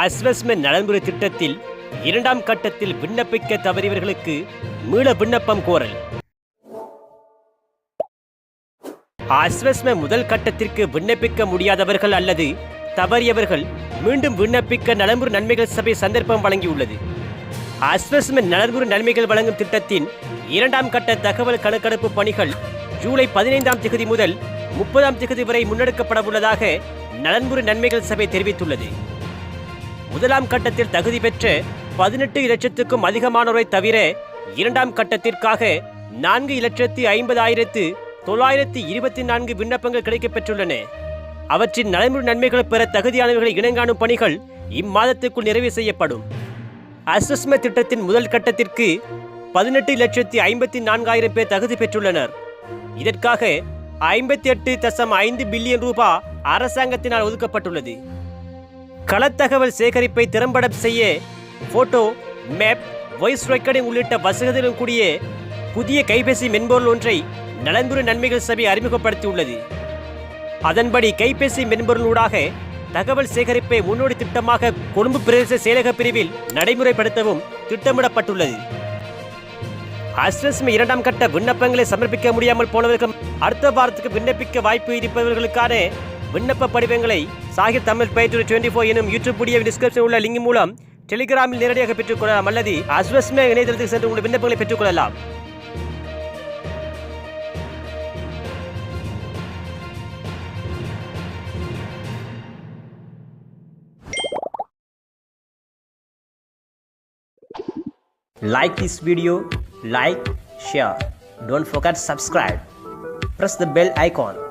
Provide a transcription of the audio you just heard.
அஸ்வஸ்மென் நலன்புரி திட்டத்தில் இரண்டாம் கட்டத்தில் விண்ணப்பிக்க தவறியவர்களுக்கு மீள விண்ணப்பம் கோரல். அஸ்வஸ்ம முதல் கட்டத்திற்கு விண்ணப்பிக்க முடியாதவர்கள் அல்லது தவறியவர்கள் மீண்டும் விண்ணப்பிக்க நலம்புறு நன்மைகள் சபை சந்தர்ப்பம் வழங்கியுள்ளது. அஸ்வஸ்ம நலன்புறு நன்மைகள் வழங்கும் திட்டத்தின் இரண்டாம் கட்ட தகவல் கணக்கெடுப்பு பணிகள் ஜூலை பதினைந்தாம் திகதி முதல் முப்பதாம் திகதி வரை முன்னெடுக்கப்பட உள்ளதாக நலன்புறு நன்மைகள் சபை தெரிவித்துள்ளது. முதலாம் கட்டத்தில் தகுதி பெற்ற பதினெட்டு லட்சத்துக்கும் அதிகமானோரை தவிர இரண்டாம் கட்டத்திற்காக நான்கு லட்சத்தி ஐம்பதாயிரத்து தொள்ளாயிரத்தி இருபத்தி நான்கு விண்ணப்பங்கள் கிடைக்கப் பெற்றுள்ளன அவற்றின் நடைமுறை நன்மைகள் பெற தகுதியானவர்களை இணங்காணும் பணிகள் இம்மாதத்துக்குள் நிறைவு செய்யப்படும். அசஸ்ம திட்டத்தின் முதல் கட்டத்திற்கு பதினெட்டு லட்சத்தி ஐம்பத்தி நான்காயிரம் பேர் தகுதி பெற்றுள்ளனர். இதற்காக ஐம்பத்தி எட்டு தசம் ஐந்து பில்லியன் ரூபாய் அரசாங்கத்தினால் ஒதுக்கப்பட்டுள்ளது. களத்தகவல் சேகரிப்பை திறம்பட செய்ய போட்டோ மேப் வாய்ஸ் ரெக்கார்டிங் உள்ளிட்ட வசதிகளும் கூடிய புதிய கைபேசி மென்பொருள் ஒன்றை நலன்புரி நன்மைகள் சபை அறிமுகப்படுத்தியுள்ளது. அதன்படி கைபேசி மென்பொருளூடாக தகவல் சேகரிப்பை முன்னோடி திட்டமாக கொழும்பு பிரதேச செயலக பிரிவில் நடைமுறைப்படுத்தவும் திட்டமிடப்பட்டுள்ளது. அஸ்ரஸ்மி இரண்டாம் கட்ட விண்ணப்பங்களை சமர்ப்பிக்க முடியாமல் போனவர்கள் அடுத்த வாரத்துக்கு விண்ணப்பிக்க வாய்ப்பு இருப்பவர்களுக்கான விண்ணப்ப படிவங்களை சாகித் தமிழ் பயிற்று டுவெண்ட்டி ஃபோர் எனும் யூடியூப் புடிய டிஸ்கிரிப்ஷன் உள்ள லிங்க் மூலம் டெலிகிராமில் நேரடியாக பெற்றுக்கொள்ளலாம். அல்லது அஸ்வஸ்மே இணையதளத்துக்கு சென்று உங்கள் விண்ணப்பங்களை பெற்றுக்கொள்ளலாம். Like this video like share. Don't forget subscribe. Press the bell icon.